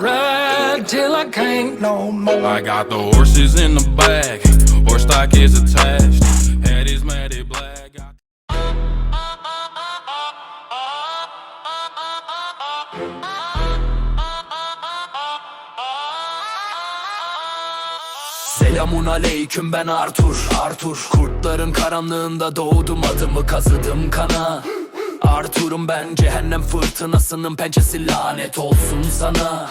Ride till I can't no more. I got the horses in the back, horse stock is attached. Head is matted black. Selamun aleyküm ben Artur Artur Kurtların karanlığında doğdum adımı kazıdım kana Artur'um ben cehennem fırtınasının pençesi lanet olsun sana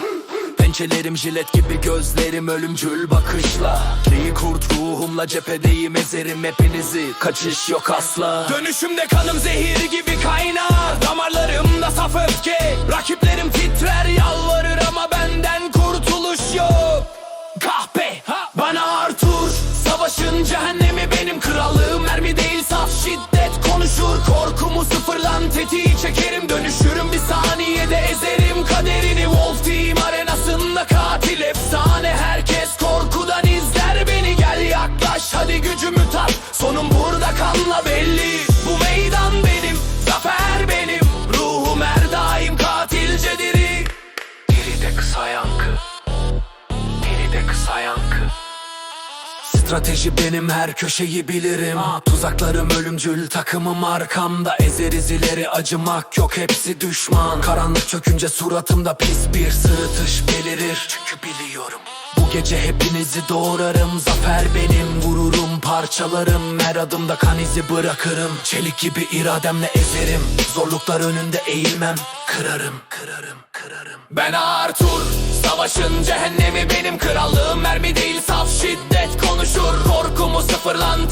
Pençelerim jilet gibi gözlerim ölümcül bakışla. Neyi kurt ruhumla cephedeyim ezerim hepinizi. Kaçış yok asla. Dönüşümde kanım zehir gibi kaynar. Damarlarımda saf öfke. Rakiplerim titrer yalvarır ama benden kurtuluş yok. Kahpe bana Artur Savaşın cehennemi benim krallığım Mermi değil saf şiddet konuşur. Korkumu sıfırlan tetiği Strateji benim her köşeyi bilirim. Tuzaklarım ölümcül takımım arkamda. Ezeriz ileri acımak yok hepsi düşman. Karanlık çökünce suratımda pis bir sırıtış belirir. Çünkü biliyorum bu gece hepinizi doğrarım. Zafer benim vururum parçalarım. Her adımda kan izi bırakırım. Çelik gibi irademle ezerim. Zorluklar önünde eğilmem. Kırarım, kırarım, kırarım. Ben Artur Savaşın cehennemi benim krallığım. Mermi değil saf şiddet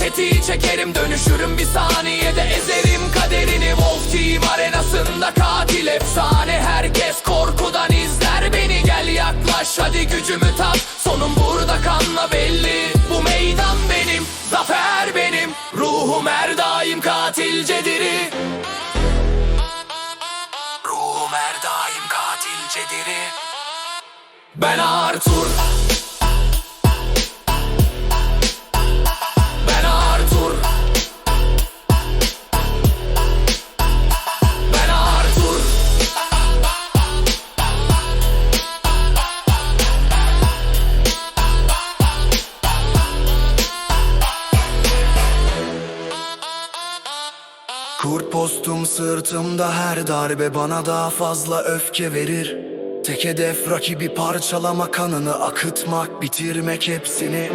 tetiği çekerim Dönüşürüm bir saniyede. Ezerim kaderini Wolf Team arenasında katil efsane. Herkes korkudan izler beni. Gel yaklaş hadi gücümü tat Sonum burada kanla belli. Bu meydan benim, zafer benim. Ruhum her daim katilce diri Ruhum her daim katilce diri Ben Artur Kurt postum sırtımda her darbe bana daha fazla öfke verir. Tek hedef rakibi parçalama kanını akıtmak bitirmek hepsini.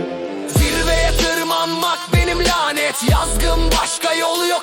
Zirveye tırmanmak benim lanet Yazgım başka yolu yok